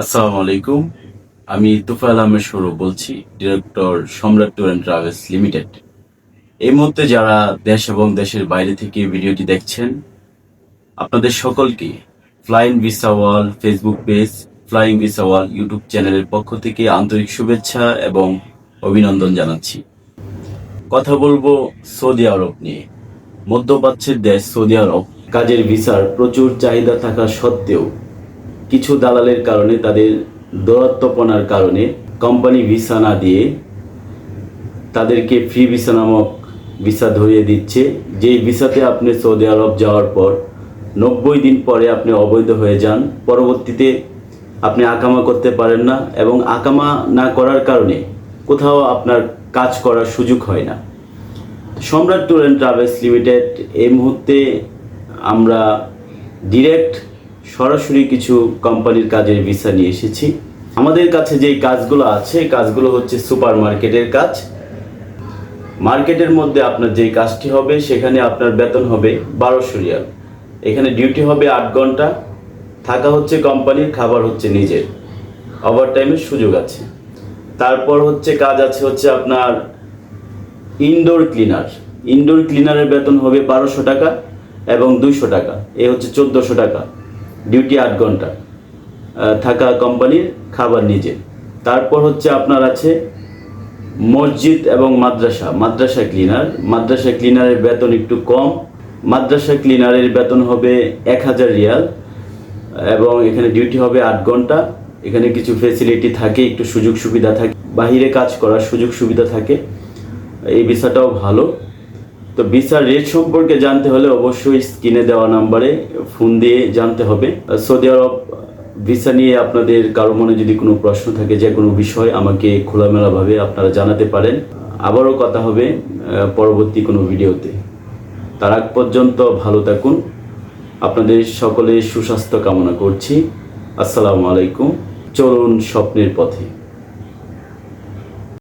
আসসালামু আলাইকুম। আমি তুফাইল আহমেদ সৌরভ বলছি, ডিরেক্টর সম্রাট ট্যুর অ্যান্ড ট্রাভেলস লিমিটেড। এই মুহূর্তে যারা দেশ এবং দেশের বাইরে থেকে ভিডিওটি দেখছেন, আপনাদের সকলকে Flying Visa Wall Facebook page Flying Visa Wall YouTube চ্যানেলের পক্ষ থেকে আন্তরিক শুভেচ্ছা এবং অভিনন্দন জানাচ্ছি। কথা বলব সৌদি আরব নিয়ে। মধ্যপ্রাচ্যের দেশ সৌদি আরব, কাজের ভিসার প্রচুর চাহিদা থাকা সত্ত্বেও কিছু দালালের কারণে, তাদের দৌরাত্মপনার কারণে কোম্পানি ভিসা না দিয়ে তাদেরকে ফ্রি ভিসা নামক ভিসা ধরিয়ে দিচ্ছে। যেই ভিসাতে আপনি সৌদি আরব যাওয়ার পর নব্বই দিন পরে আপনি অবৈধ হয়ে যান, পরবর্তীতে আপনি আকামা করতে পারেন না এবং আকামা না করার কারণে কোথাও আপনার কাজ করার সুযোগ হয় না। সম্রাট ট্যুর অ্যান্ড ট্রাভেলস লিমিটেড, এই মুহূর্তে আমরা ডিরেক্ট সরাসরি কিছু কোম্পানির কাজের ভিসা নিয়ে এসেছি। আমাদের কাছে যেই কাজগুলো আছে কাজগুলো হচ্ছে সুপার মার্কেটের কাজ। মার্কেটের মধ্যে আপনার যেই কাজটি হবে, সেখানে আপনার বেতন হবে বারোশো রিয়াল। এখানে ডিউটি হবে আট ঘণ্টা। থাকা হচ্ছে কোম্পানির, খাবার হচ্ছে নিজের। ওভার টাইমের সুযোগ আছে। তারপর হচ্ছে কাজ আছে হচ্ছে আপনার ইনডোর ক্লিনার ইনডোর ক্লিনারের বেতন হবে বারোশো টাকা এবং দুইশো টাকা। এ হচ্ছে চোদ্দোশো টাকা। ডিউটি আট ঘণ্টা থাকা কোম্পানির খাবার নিজে। তারপর হচ্ছে আপনার আছে মসজিদ এবং মাদ্রাসা মাদ্রাসা ক্লিনার মাদ্রাসা ক্লিনারের বেতন একটু কম। মাদ্রাসা ক্লিনারের বেতন হবে এক হাজার রিয়াল, এবং এখানে ডিউটি হবে আট ঘণ্টা। এখানে কিছু ফেসিলিটি থাকে, একটু সুযোগ সুবিধা থাকে, বাহিরে কাজ করার সুযোগ সুবিধা থাকে। এই ভিসাটাও ভালো। তো ভিসার রেট সম্পর্কে জানতে হলে অবশ্যই স্ক্রিনে দেওয়া নাম্বারে ফোন দিয়ে জানতে হবে। সৌদি আরব ভিসা নিয়ে আপনাদের কারও মনে যদি কোনো প্রশ্ন থাকে, যে কোনো বিষয় আমাকে খোলামেলাভাবে আপনারা জানাতে পারেন। আবারও কথা হবে পরবর্তী কোনো ভিডিওতে। তার আগ পর্যন্ত ভালো থাকুন। আপনাদের সকলের সুস্বাস্থ্য কামনা করছি। আসসালামু আলাইকুম। চলুন স্বপ্নের পথে।